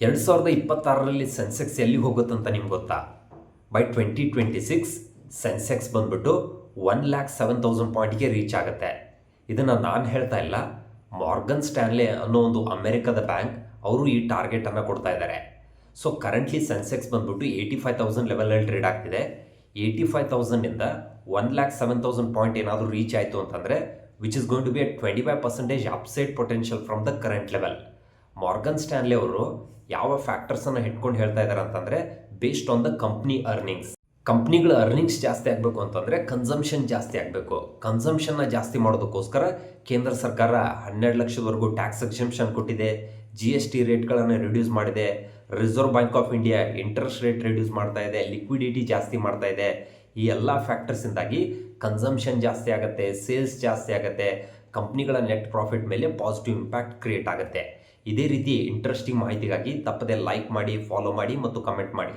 ಎರಡು ಸಾವಿರದ ಇಪ್ಪತ್ತಾರರಲ್ಲಿ ಸೆನ್ಸೆಕ್ಸ್ ಎಲ್ಲಿ ಹೋಗುತ್ತಂತ ನಿಮ್ಗೆ ಗೊತ್ತಾ? By twenty twenty six sensex ಬಂದ್ಬಿಟ್ಟು ಒನ್ ಲ್ಯಾಕ್ ಸೆವೆನ್ ತೌಸಂಡ್ ಪಾಯಿಂಟ್ಗೆ ರೀಚ್ ಆಗುತ್ತೆ. ಇದನ್ನು ನಾನು ಹೇಳ್ತಾ ಇಲ್ಲ. ಮಾರ್ಗನ್ ಸ್ಟ್ಯಾನ್ಲೆ ಅನ್ನೋ ಒಂದು ಅಮೆರಿಕದ ಬ್ಯಾಂಕ್ ಅವರು ಈ ಟಾರ್ಗೆಟನ್ನು ಕೊಡ್ತಾ ಇದ್ದಾರೆ ಸೊ ಕರೆಂಟ್ಲಿ ಸೆನ್ಸೆಕ್ಸ್ ಬಂದ್ಬಿಟ್ಟು ಏಯ್ಟಿ ಫೈವ್ ತೌಸಂಡ್ ಲೆವೆಲಲ್ಲಿ ಟ್ರೇಡ್ ಆಗ್ತಿದೆ. Eighty five ತೌಸಂಡಿಂದ one lakh seven thousand point ಏನಾದರೂ ರೀಚ್ ಆಯಿತು ಅಂತಂದರೆ which is going to be a twenty five percentage upside potential from the current level Morgan Stanley ಅವರು ಯಾವ ಫ್ಯಾಕ್ಟರ್ಸನ್ನು ಹಿಡ್ಕೊಂಡು ಹೇಳ್ತಾ ಇದ್ದಾರೆ ಅಂತಂದರೆ based on the company earnings ಕಂಪ್ನಿಗಳ earnings ಜಾಸ್ತಿ ಆಗಬೇಕು ಅಂತಂದರೆ ಕನ್ಸಂಪ್ಷನ್ ಜಾಸ್ತಿ ಆಗಬೇಕು. ಕನ್ಸಂಪ್ಷನ್ನ ಜಾಸ್ತಿ ಮಾಡೋದಕ್ಕೋಸ್ಕರ ಕೇಂದ್ರ ಸರ್ಕಾರ ಹನ್ನೆರಡು ಲಕ್ಷದವರೆಗೂ ಟ್ಯಾಕ್ಸ್ ಎಕ್ಸೆಂಪ್ಷನ್ ಕೊಟ್ಟಿದೆ ಜಿ ಎಸ್ ಟಿ ರೇಟ್ಗಳನ್ನು ರಿಡ್ಯೂಸ್ ಮಾಡಿದೆ Reserve Bank of India interest rate reduce ಮಾಡ್ತಾ ಇದೆ ಲಿಕ್ವಿಡಿಟಿ ಜಾಸ್ತಿ ಮಾಡ್ತಾ ಇದೆ. ಈ ಎಲ್ಲ ಫ್ಯಾಕ್ಟರ್ಸಿಂದಾಗಿ ಕನ್ಸಂಪ್ಷನ್ ಜಾಸ್ತಿ ಆಗುತ್ತೆ ಸೇಲ್ಸ್ ಜಾಸ್ತಿ ಆಗುತ್ತೆ. ಕಂಪ್ನಿಗಳ ನೆಟ್ ಪ್ರಾಫಿಟ್ ಮೇಲೆ ಪಾಸಿಟಿವ್ ಇಂಪ್ಯಾಕ್ಟ್ ಕ್ರಿಯೇಟ್ ಆಗುತ್ತೆ. ಇದೇ ರೀತಿ ಇಂಟ್ರೆಸ್ಟಿಂಗ್ ಮಾಹಿತಿಗಾಗಿ ತಪ್ಪದೆ ಲೈಕ್ ಮಾಡಿ ಫಾಲೋ ಮಾಡಿ ಮತ್ತು ಕಮೆಂಟ್ ಮಾಡಿ.